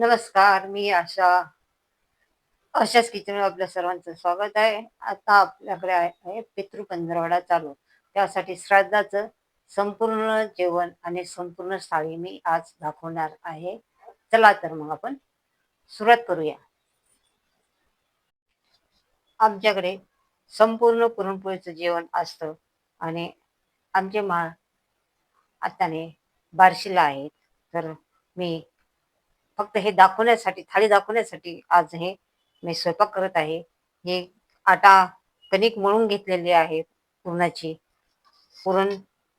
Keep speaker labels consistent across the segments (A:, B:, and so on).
A: नमस्कार मी आशा. अशाच किचनवर आपल्या सर्वांचं स्वागत आहे. आता आपल्याकडे आहे पितृ पंधरवडा चालू. त्यासाठी श्राद्धाचं संपूर्ण जेवण आणि संपूर्ण थाळी मी आज दाखवणार आहे. चला तर मग आपण सुरुवात करूया. आमच्याकडे संपूर्ण पुरणपोळीचं जेवण असतं आणि आमचे माळ आताने बारशीला आहेत. तर मी फक्त हे दाखवण्यासाठी थाळी दाखवण्यासाठी आज हे मी स्वयंपाक करत आहे. हे आटा कणिक मळून घेतलेली आहे पुरणाची. पुरण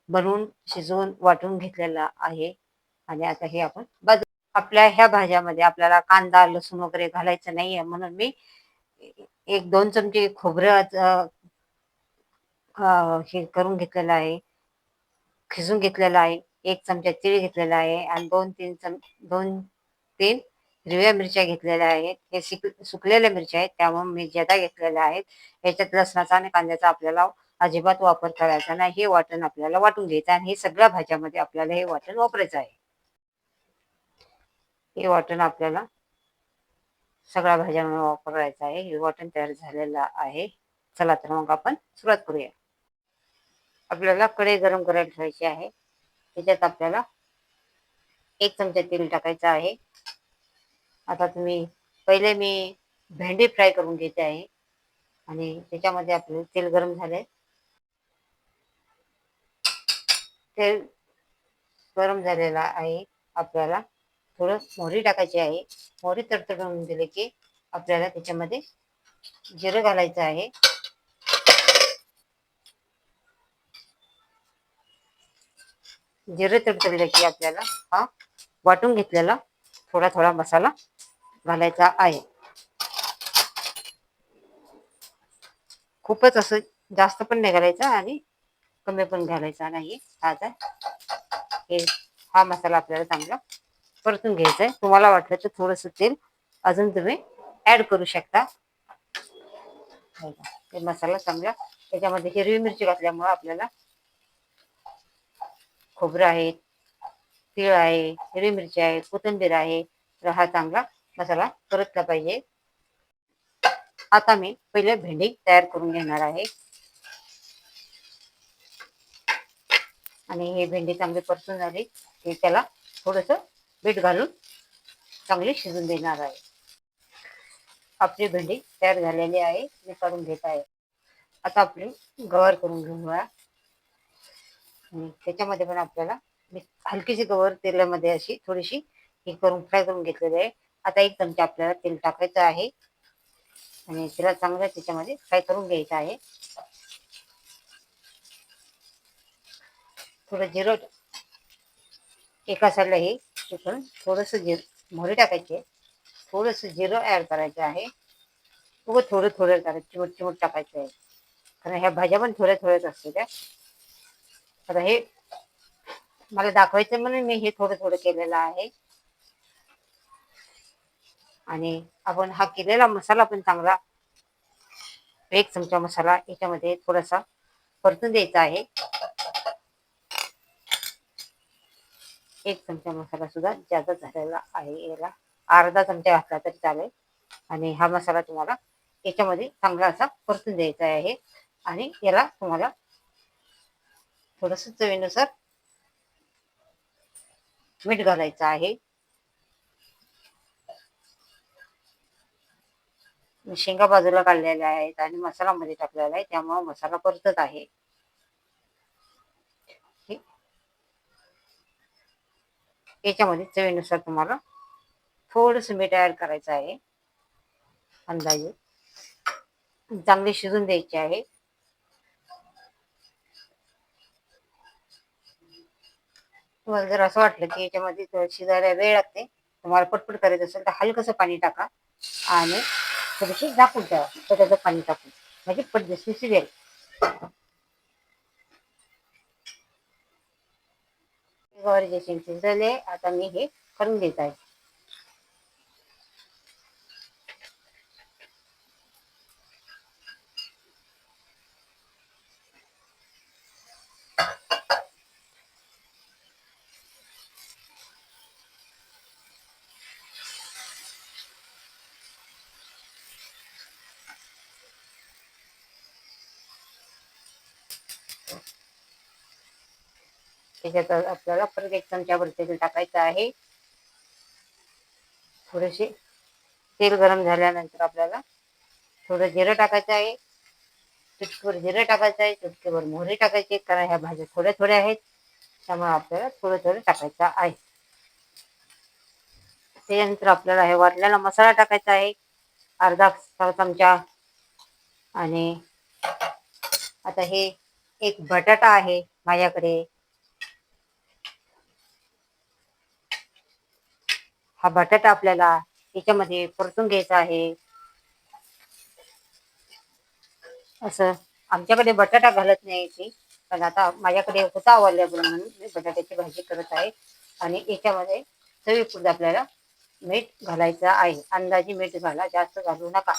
A: बनवून शिजवून वाटून घेतलेला आहे. आणि आता हे आपण बाजू आपल्या ह्या भाज्यामध्ये आपल्याला कांदा लसूण वगैरे घालायचं नाहीये. म्हणून मी एक दोन चमचे खोबरं हे करून घेतलेलं आहे. खिसून घेतलेलं आहे. एक चमचा तीळ घेतलेला आहे. आणि दोन तीन चम दोन तीन हिरव्या मिरच्या घेतलेल्या आहेत. हे सुकलेल्या मिरच्या आहेत. त्यामुळे मी ज्यादा घेतलेल्या आहेत याच्यात लसणाचा आणि कांद्याचा आपल्याला अजिबात वापर करायचा नाही. हे वाटण आपल्याला वाटून घ्यायचं आणि हे सगळ्या भाज्यामध्ये आपल्याला हे वाटण वापरायचं आहे. हे वाटण आपल्याला सगळ्या भाज्यांमध्ये वापरायचं आहे. हे वाटण तयार झालेलं आहे. चला तर मग आपण सुरुवात करूया. आपल्याला कढई गरम करायला ठेवायची आहे. त्याच्यात आपल्याला एक चमचा तेल टाकायचं आहे. आता तुम्ही पहिले मी भेंडी फ्राय करून घेते आहे. आणि त्याच्यामध्ये आपलं तेल गरम झालंय. तेल गरम झालेला आहे आपल्याला. थोडं मोहरी टाकायची आहे. मोहरी तडतडून दिले की आपल्याला त्याच्यामध्ये जिरं घालायचं आहे. जिरे तडतडलं की आपल्याला हा वाटून घेतलेला थोडा थोडा मसाला घालायचा आहे. खूपच असं जास्त पण नाही घालायचं आणि कमी पण घालायचा नाही. आता हे हा मसाला आपल्याला चांगला परतून घ्यायचा आहे. तुम्हाला वाटलं तर थोडस तेल अजून तुम्ही ऍड करू शकता. हे मसाला चांगला त्याच्यामध्ये हिरवी मिरची घातल्यामुळे आपल्याला खोबरं आहे तीळ आहे हिरवी मिरची आहे कोथिंबीर आहे तर हा चांगला मसाला परतला पाहिजे. आता मी पहिले भेंडी तयार करून घेणार आहे. आणि हे भेंडी चांगली परतून झाली. की त्याला थोडस बीट घालून चांगली शिजून देणार आहे. आपली भेंडी तयार झालेली आहे. मी काढून घेत आहे. आता आपली गवार करून घेऊया आणि त्याच्यामध्ये पण आपल्याला हलकीशी गवर तेलामध्ये अशी थोडीशी हे करून फ्राय करून घेतलेली आहे. आता एक चमचा आपल्याला तेल टाकायचं आहे. आणि तिला चांगलं त्याच्यामध्ये फ्राय करून घ्यायचं आहे. थोडं जिरं एका साईडला हे चिकन थोडंसं जिर मोहरी टाकायची थोडंसं जिरं ऍड करायचं आहे. उगं थोडं थोडं करायचं चिमट चिमट टाकायचं आहे. कारण ह्या भाज्या पण थोड्या थोड्याच असते त्या. आता हे मला दाखवायचं म्हणून मी हे थोडं थोडं केलेलं आहे. आणि आपण हा केलेला मसाला पण चांगला एक चमचा मसाला याच्यामध्ये थोडासा परतून द्यायचा आहे. एक चमचा मसाला सुद्धा जास्त झालेला आहे याला. अर्धा चमचा घातला तरी चालेल. आणि हा मसाला तुम्हाला याच्यामध्ये चांगला असा परतून द्यायचा आहे. आणि याला तुम्हाला थोडस चवीनुसार मीठ घालायचं आहे. शेंगा बाजूला काढलेल्या आहेत आणि मसाला मध्ये टाकलेला आहे. त्यामुळे मसाला परतत आहे. याच्यामध्ये चवीनुसार तुम्हाला थोडस मीठ ऍड करायचं आहे. अंदाजे. चांगले शिजून द्यायची आहे. तुम्हाला जर असं वाटलं की याच्यामध्ये शिजायला वेळ लागते तुम्हाला पटपट करायचं असेल तर हलकस पाणी टाका आणि थोडीशी झाकून ठेवा तर त्याचं पाणी टाकून. म्हणजे पटदिशी शिजेल गवारीचे जे शिजले आता मी हे करून घेत आहे. त्याच्यात आपल्याला परत एक चमच्यावर तेल टाकायचं आहे. थोडेसे तेल गरम झाल्यानंतर आपल्याला थोडं जिरं टाकायचं आहे. चुटकीवर जिरं टाकायचं आहे. चुटकीवर मोहरी टाकायची कारण ह्या भाज्या थोड्या थोड्या आहेत. त्यामुळे आपल्याला थोडं थोडं टाकायचं आहे. त्याच्यानंतर आपल्याला हे वाटलेला मसाला टाकायचा आहे. अर्धा चमचा आणि आता हे एक बटाटा आहे माझ्याकडे. हा बटाटा आपल्याला याच्यामध्ये परतून घ्यायचा आहे. असं आमच्याकडे बटाटा घालत नाही ती पण आता माझ्याकडे होता अवेलेबल म्हणून मी बटाट्याची भाजी करत आहे. आणि याच्यामध्ये चवीपुरत आपल्याला मीठ घालायचं आहे. अंदाजे मीठ घाला जास्त घालू नका.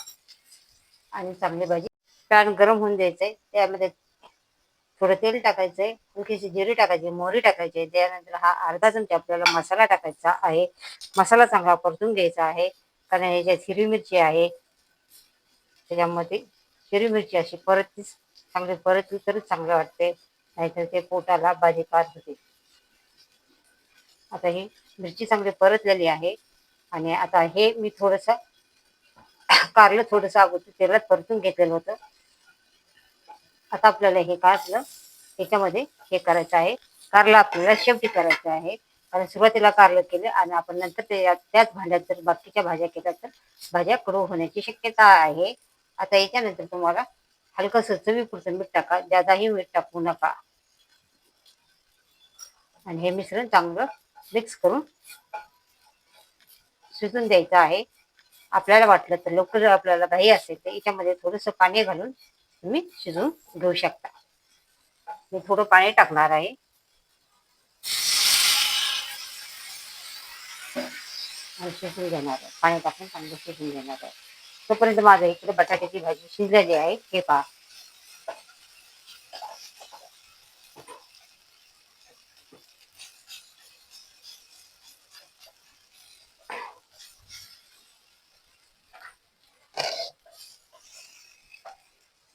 A: आणि चांगली भाजी पॅन गरम होऊन द्यायचंय. त्यामध्ये थोडं तेल टाकायचंय उठीची जिरी टाकायची मोहरी टाकायची त्यानंतर हा अर्धा चमचा आपल्याला मसाला टाकायचा आहे. मसाला चांगला परतून घ्यायचा आहे. कारण ह्याच्यात हिरवी मिरची आहे त्याच्यामध्ये हिरवी मिरची अशी परतलीच चांगली परतली तरच चांगलं वाटते. नाहीतर ते पोटाला बाजीकार होते. आता ही मिरची चांगली परतलेली आहे. आणि आता हे मी थोडस कारलं थोडस अगोदर तेलात परतून घेतलेलं होतं. आता आपल्याला हे काय आपलं त्याच्यामध्ये हे करायचं आहे. कारला आपल्याला शेवटी करायचं आहे. कारण सुरुवातीला कारलं केलं आणि आपण नंतर ते त्याच भांड्यात जर बाकीच्या भाज्या केल्या तर भाज्या कडू होण्याची शक्यता आहे. आता याच्यानंतर तुम्हाला हलकस चवीपुरतं मीठ टाका. जादाही मीठ टाकू नका. आणि हे मिश्रण चांगलं मिक्स करून शिजून द्यायचं आहे. आपल्याला वाटलं तर लवकर जर आपल्याला घाई असेल तर याच्यामध्ये थोडंसं पाणी घालून तुम्ही शिजवून घेऊ शकता. मी थोडं पाणी टाकणार आहे. शिजून घेणार आहे. पाणी टाकून चांगलं शिजून घेणार आहे. तोपर्यंत माझं इकडे बटाट्याची भाजी शिजलेली आहे. हे पहा.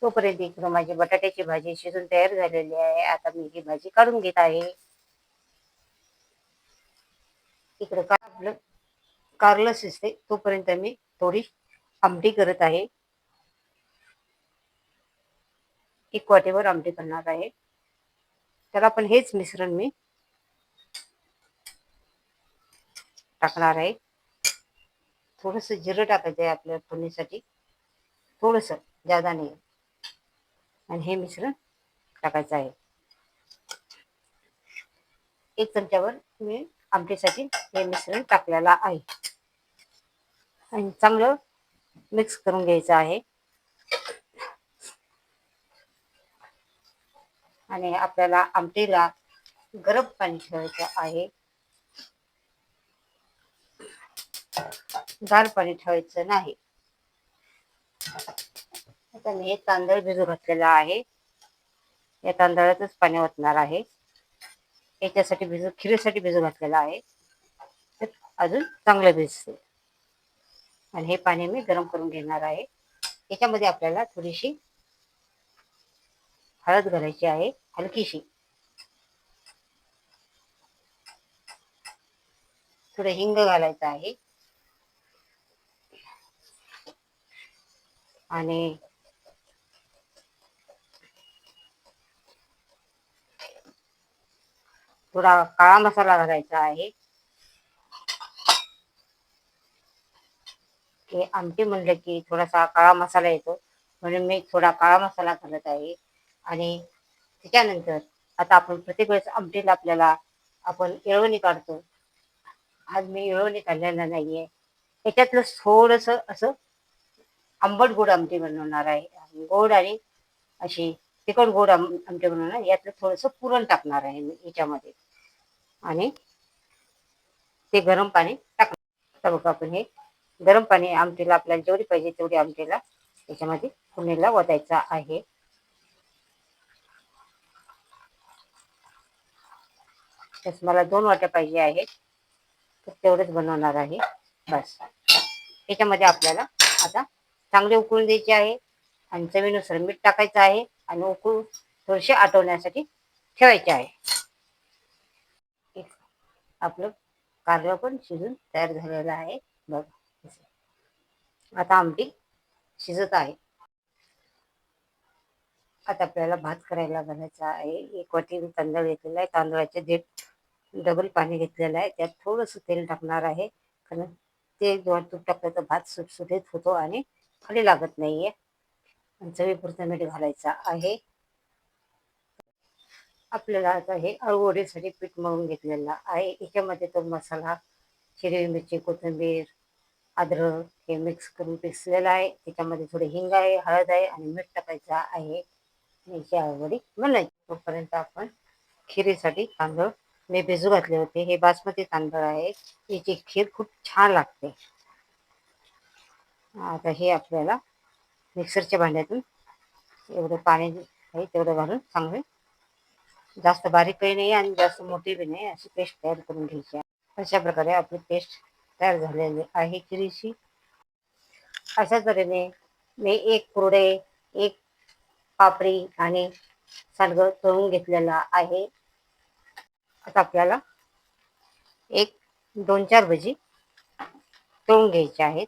A: तोपर्यंत इकडं माझी बटाट्याची भाजी शिजून तयार झालेली आहे. आता मी ही भाजी काढून घेत आहे. इकडं का आपलं कारलं शिजते. तोपर्यंत मी थोडी आमटी करत आहे. एक वाटेवर आमटी करणार आहे. तर आपण हेच मिश्रण मी टाकणार आहे. थोडस जिरं टाकायचं आहे आपल्या फोडणीसाठी. थोडस जादा नाही. आणि हे मिश्रण टाकायचं आहे. एक चमच्यावर मी आमटीसाठी हे मिश्रण टाकलेलं आहे. आणि चांगलं मिक्स करून घ्यायचं आहे. आणि आपल्याला आमटीला गरम पाणी ठेवायचं आहे. गार पाणी ठेवायचं नाही. आता मी हे तांदळ भिजू घातलेला आहे. या तांदळातच पाणी ओतणार आहे. याच्यासाठी भिजू खिरीसाठी भिजू घातलेला आहे. तर अजून चांगलं भिजते. आणि हे पाणी मी गरम करून घेणार आहे. याच्यामध्ये आपल्याला थोडीशी हळद घालायची आहे हलकीशी. थोडं हिंग घालायचं आहे. आणि थोडा काळा मसाला घालायचा आहे. की आमटी म्हणलं की थोडासा काळा मसाला येतो. म्हणून मी थोडा काळा मसाला घालत आहे. आणि त्याच्यानंतर आता आपण प्रत्येक वेळेस आमटीला आपल्याला आपण येळवणी काढतो. आज मी येळवणी काढलेला नाहीये. त्याच्यातलं थोडस असं आंबट गोड आमटी बनवणार आहे. गोड आणि अशी तिखट गोड आम आमटी बनवणार. यातलं थोडंसं पुरण टाकणार आहे मी याच्यामध्ये. आणि ते गरम पाणी टाकणार बघा आपण हे गरम पाणी आमटीला आपल्याला जेवढी पाहिजे तेवढी आमटीला त्याच्यामध्ये पुणेला ओतायचा आहे. तस मला दोन वाट्या पाहिजे आहेत. तर तेवढंच बनवणार आहे. बस. याच्यामध्ये आपल्याला आता चांगले उकळून द्यायचे आहे आणि चवीनुसार मीठ टाकायचं आहे आणि उकळून थोडेसे आटवण्यासाठी ठेवायचे आहे. आपलं कारलं पण शिजून तयार झालेलं आहे. बघ. आता आमटी शिजत आहे. आता आपल्याला भात करायला घालायचा आहे. एक वाटी तांदूळ घेतलेला आहे. तांदळाचे देठ डबल पाणी घेतलेलं आहे. त्यात थोडंसं तेल टाकणार आहे. कारण ते जेव्हा तूप टाकलं तर भात सुटसुटीत होतो आणि खाली लागत नाहीये. चवीपुरतं मीठ घालायचं आहे. आपल्याला आता हे अळूवडीसाठी पीठ मळून घेतलेलं आहे. याच्यामध्ये तो मसाला हिरवी मिरची कोथिंबीर अद्रक हे मिक्स करून पिसलेलं आहे. त्याच्यामध्ये थोडी हिंग आहे हळद आहे आणि मीठ टाकायचं आहे. याची अळूवडी बनवायची तोपर्यंत आपण खिरीसाठी तांदूळ मी भिजू घातले होते. हे बासमती तांदूळ आहे. याची खीर खूप छान लागते. आता हे आपल्याला मिक्सरच्या भांड्यातून एवढं पाणी आहे तेवढं घालून चांगले जास्त बारीकही नाही आणि जास्त मोठी बी नाही अशी पेस्ट तयार करून घ्यायची आहे. अशा प्रकारे आपली पेस्ट तयार झालेली आहे खिरीची अशा तऱ्हेने मी एक कुरडे एक पापडी आणि सांडगं तळून घेतलेला आहे. आता आपल्याला एक दोन चार भजी तळून घ्यायचे आहेत.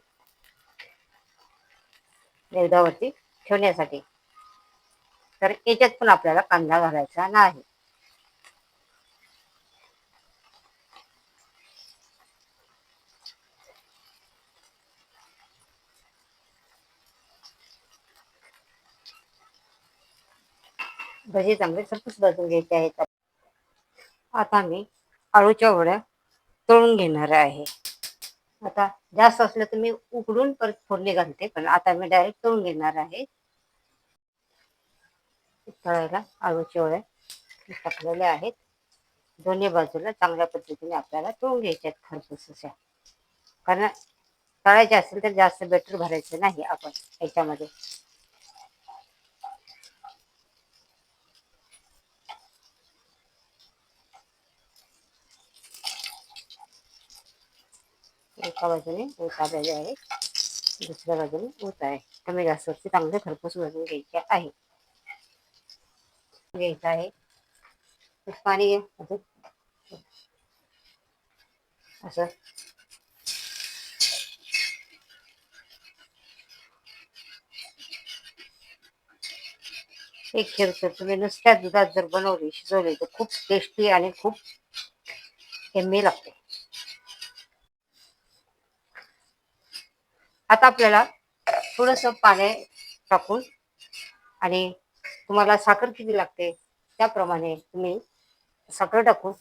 A: निवदावरती ठेवण्यासाठी. तर याच्यात पण आपल्याला कांदा घालायचा नाही. भजी चांगले सरपूस भाजून घ्यायचे आहेत. आता मी आळूच्या वड्या तळून घेणार आहे. आता जास्त असलं तर मी उकडून परत फोडणी घालते पण आता मी डायरेक्ट तळून घेणार आहे. तळायला आळूच्या वड्या टाकलेल्या आहेत. दोन्ही बाजूला चांगल्या पद्धतीने आपल्याला तळून घ्यायच्या आहेत खरपूस अशा कारण तळायचे असेल तर जास्त बेटर भरायचं नाही आपण याच्यामध्ये. एका बाजूने ऊस आलेले आहे दुसऱ्या बाजूने ओत आहे. कमी गॅसवरती चांगले खरपूस भाजून घ्यायचे आहे. घ्यायचं आहे. पाणी असं. एक खीर तर तुम्ही नुसत्या दुधात जर बनवली शिजवली तर खूप टेस्टी आणि खूप एम्मी लागते. आता आपल्याला थोडस पाणी टाकून आणि तुम्हाला साखर किती लागते त्याप्रमाणे तुम्ही साखर टाकून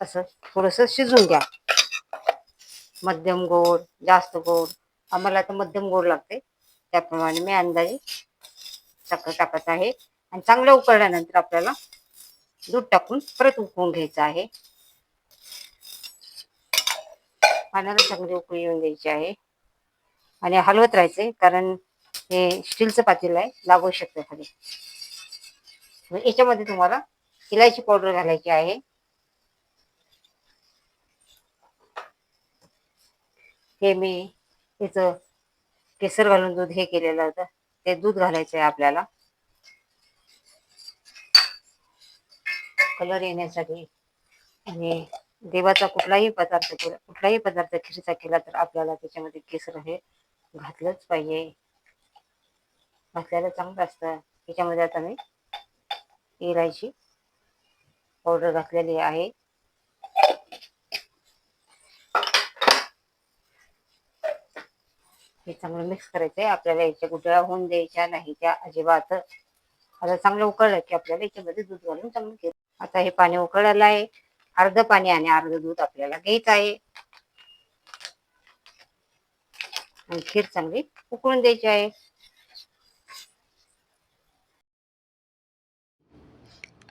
A: असं थोडस शिजून घ्या. मध्यम गोड जास्त गोड. आम्हाला तर मध्यम गोड लागते. त्याप्रमाणे मी अंदाजे साखर टाकत आहे. आणि चांगलं उकळल्यानंतर आपल्याला दूध टाकून परत उकळून घ्यायचं आहे. पाण्याला चांगली उकळी येऊन द्यायची आहे. आणि हलवत राहायचे कारण हे स्टीलचं पातेलं आहे लागू शकते खाली. याच्यामध्ये तुम्हाला इलायची पावडर घालायची आहे. हे मी याचं केसर घालून दूध हे केलेलं होतं. ते दूध घालायचं आहे आपल्याला. कलर येण्यासाठी आणि देवाचा कुठलाही पदार्थ केला कुठलाही पदार्थ खिरीचा केला तर आपल्याला त्याच्यामध्ये केसर हे घातलंच पाहिजे. घातल्याला चांगलं असतं. त्याच्यामध्ये आता मी इलायची पावडर घातलेली आहे. हे चांगलं मिक्स करायचं आहे आपल्याला याच्या गुठळ्या होऊन द्यायच्या नाही त्या अजिबात. आता चांगलं उकळलं की आपल्याला याच्यामध्ये दूध घालून चांगलं घे. आता हे पाणी उकळलं आहे. अर्ध पाणी आणि अर्ध दूध आपल्याला घ्यायचं आहे. आणि खीर चांगली उकळून द्यायची आहे.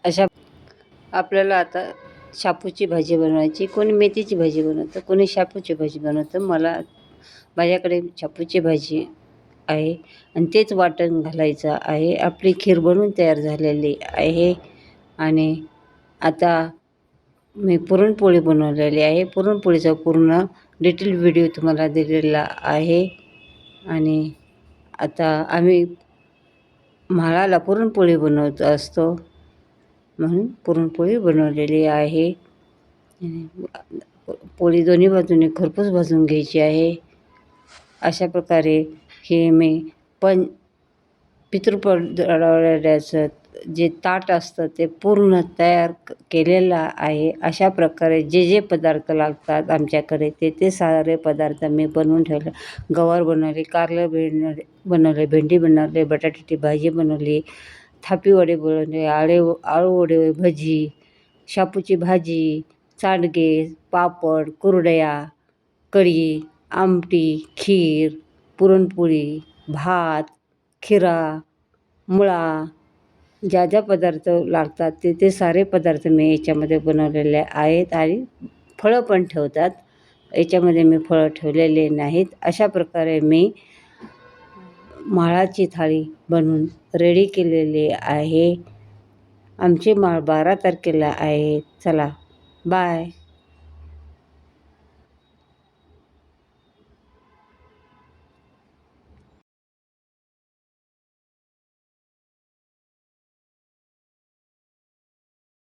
B: अशा आपल्याला आता शापूची भाजी बनवायची कोणी मेथीची भाजी बनवतं कोणी शापूची भाजी बनवतं. मला माझ्याकडे शापूची भाजी आहे आणि तेच वाटण घालायचं आहे. आपली खीर बनवून तयार झालेली आहे आणि आता मी पुरणपोळी बनवलेली आहे. पुरणपोळीचा पूर्ण डिटेल व्हिडिओ तुम्हाला दिलेला आहे. आणि आता आम्ही म्हाळाला पुरणपोळी बनवत असतो. म्हणून पुरणपोळी बनवलेली आहे. पोळी दोन्ही बाजूने खरपूस भाजून घ्यायची आहे. अशा प्रकारे हे मी पण पितृपदाचं जे ताट असतं ते पूर्ण तयार क केलेलं आहे. अशा प्रकारे जे जे पदार्थ लागतात आमच्याकडे ते ते सारे पदार्थ मी बनवून ठेवले. गवार बनवले कारलं बनवले बनवले भेंडी बनवले बटाट्याची भाजी बनवली थापी वडे बनवले आळे आळू वडे भजी शापूची भाजी सांडगे पापड कुरडया कढी आमटी खीर पुरणपोळी भात खिरा मुळा ज्या ज्या पदार्थ लागतात ते ते सारे पदार्थ मी याच्यामध्ये बनवलेले आहेत आणि फळं पण ठेवतात. याच्यामध्ये मी फळं ठेवलेले नाहीत. अशा प्रकारे मी माळाची थाळी बनवून रेडी केलेली आहे. आमची माळ बारा तारखेला आहे. चला बाय